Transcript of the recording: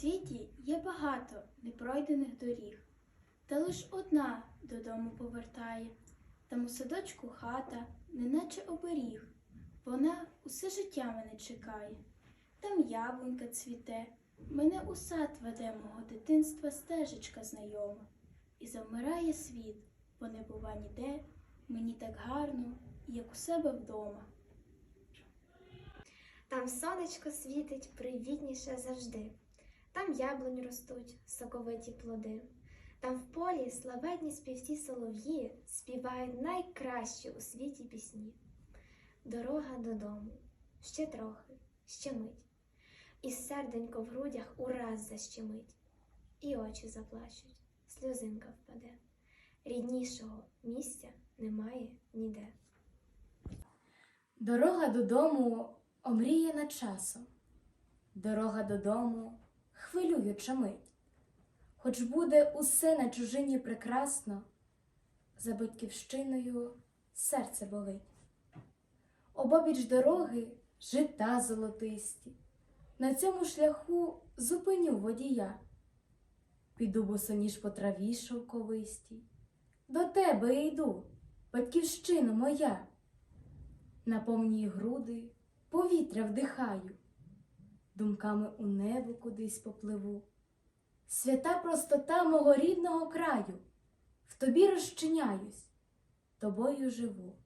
світі є багато непройдених доріг, та лиш одна додому повертає. Там у садочку хата, неначе оберіг. Вона усе життя мене чекає. Там яблунька цвіте, мене у сад веде мого дитинства стежечка знайома. І завмирає світ, бо не бува ніде, мені так гарно, як у себе вдома. Там сонечко світить привітніше завжди. Там яблунь ростуть, соковиті плоди. Там в полі славетні співці солов'ї співають найкращі у світі пісні. Дорога додому, ще трохи, ще мить. І серденько в грудях ураз защемить, і очі заплачуть, сльозинка впаде. Ріднішого місця немає ніде. Дорога додому омріяна часом, дорога додому хвилююча мить. Хоч буде усе на чужині прекрасно, за батьківщиною серце болить. Обабіч дороги жита золотисті, на цьому шляху зупиню водія. Піду босоніж по траві шовковистій, до тебе йду, батьківщина моя. Наповнюю груди, повітря вдихаю, думками у небо кудись попливу. Свята простота мого рідного краю, в тобі розчиняюсь, тобою живу.